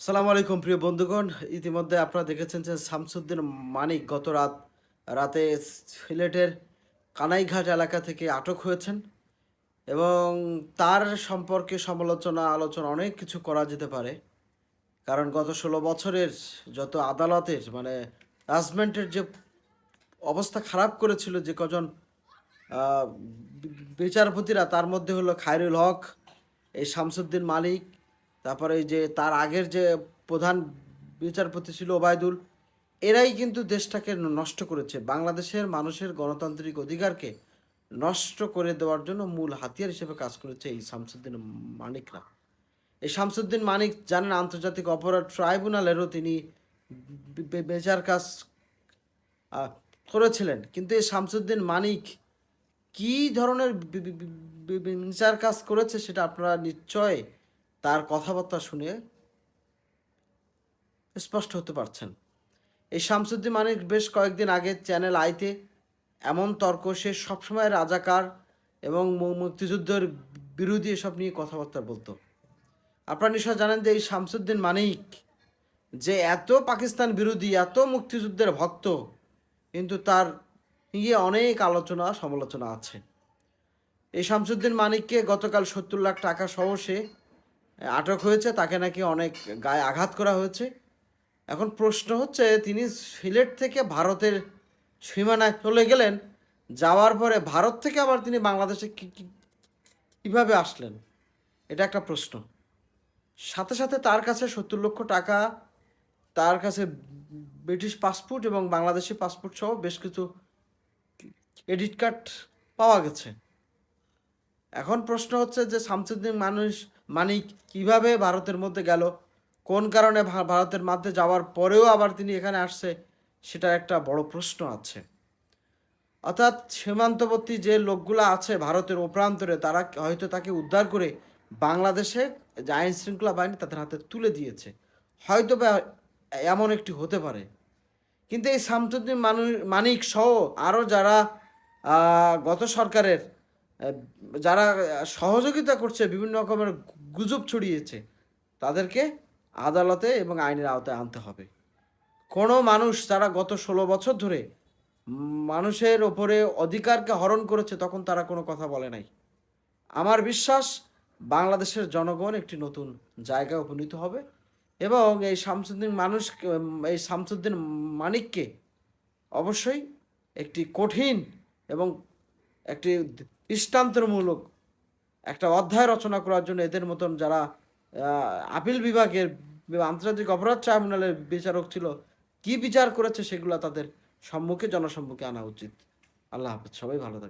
সালামু আলাইকুম, প্রিয় বন্ধুগণ। ইতিমধ্যে আপনারা দেখেছেন যে শামসুদ্দিন মানিক গত রাত, রাতে সিলেটের কানাইঘাট এলাকা থেকে আটক হয়েছেন এবং তার সম্পর্কে সমালোচনা, আলোচনা অনেক কিছু করা যেতে পারে। কারণ গত ষোলো বছরের যত আদালতের মানে রাজমেন্টের যে অবস্থা খারাপ করেছিল যে কজন বিচারপতিরা, তার মধ্যে হলো খায়রুল হক, এই শামসুদ্দিন মালিক তারপরে যে তার আগের যে প্রধান বিচারপতি ছিল ওবায়দুল, এরাই কিন্তু দেশটাকে নষ্ট করেছে। বাংলাদেশের মানুষের গণতান্ত্রিক অধিকারকে নষ্ট করে দেওয়ার জন্য মূল হাতিয়ার হিসেবে কাজ করেছে এই শামসুদ্দিন মানিকরা। এই শামসুদ্দিন মানিক জানেন, আন্তর্জাতিক অপরাধ ট্রাইব্যুনালেরও তিনি বে- বে- কাজ করেছিলেন। কিন্তু এই শামসুদ্দিন মানিক কি ধরনের বিচার কাজ করেছে সেটা আপনারা নিশ্চয় তার কথাবার্তা শুনে স্পষ্ট হতে পারছেন। এই শামসুদ্দিন মানিক বেশ কয়েকদিন আগে চ্যানেল আইতে এমন তর্ক, সে সবসময় রাজাকার এবং মুক্তিযুদ্ধের বিরোধী এসব নিয়ে কথাবার্তা বলতো। আপনারা নিশ্চয় জানেন যে এই শামসুদ্দিন মানিক যে এত পাকিস্তান বিরোধী, এত মুক্তিযুদ্ধের ভক্ত, কিন্তু তার নিয়ে অনেক আলোচনা, সমালোচনা আছে। এই শামসুদ্দিন মানিককে গতকাল সত্তর লাখ টাকা সহ সে আটক হয়েছে, তাকে নাকি অনেক গায়ে আঘাত করা হয়েছে। এখন প্রশ্ন হচ্ছে, তিনি সিলেট থেকে ভারতের সীমানায় চলে গেলেন, যাওয়ার পরে ভারত থেকে আবার তিনি বাংলাদেশে কি- কি- কীভাবে আসলেন? এটা একটা প্রশ্ন। সাথে সাথে তার কাছে সত্তর লক্ষ টাকা, তার কাছে ব্রিটিশ পাসপোর্ট এবং বাংলাদেশি পাসপোর্ট সহ বেশ কিছু ক্রেডিট কার্ড পাওয়া গেছে। এখন প্রশ্ন হচ্ছে যে শামসুদ্দিন মানুষ, মানিক কীভাবে ভারতের মধ্যে গেল? কোন কারণে ভারতের মধ্যে যাওয়ার পরেও আবার তিনি এখানে আসছে? সেটা একটা বড় প্রশ্ন আছে। অর্থাৎ সীমান্তবর্তী যে লোকগুলো আছে ভারতের ওপ্রান্তরে, তারা হয়তো তাকে উদ্ধার করে বাংলাদেশে যে আইন শৃঙ্খলা বাহিনী তাদের হাতে তুলে দিয়েছে। হয়তো বা এমন একটি হতে পারে। কিন্তু এই শামসুদ্দিন মানুষ মানিক সহ আরও যারা গত সরকারের যারা সহযোগিতা করছে, বিভিন্ন রকমের গুজব ছড়িয়েছে, তাদেরকে আদালতে এবং আইনের আওতায় আনতে হবে। কোনো মানুষ যারা গত ষোলো বছর ধরে মানুষের ওপরে অধিকারকে হরণ করেছে, তখন তারা কোনো কথা বলে নাই। আমার বিশ্বাস, বাংলাদেশের জনগণ একটি নতুন জায়গায় উপনীত হবে এবং এই শামসুদ্দিন মানুষ এই শামসুদ্দিন মানিককে অবশ্যই একটি কঠিন এবং একটি দৃষ্টান্তমূলক একটা অধ্যায় রচনা করার জন্য এদের মতন যারা আপিল বিভাগের আন্তর্জাতিক অপরাধ ট্রাইব্যুনালের বিচারক ছিল, কি বিচার করেছে সেগুলো তাদের সম্মুখে, জনসম্মুখে আনা উচিত। আল্লাহ হাফেজ, সবাই ভালো থাকে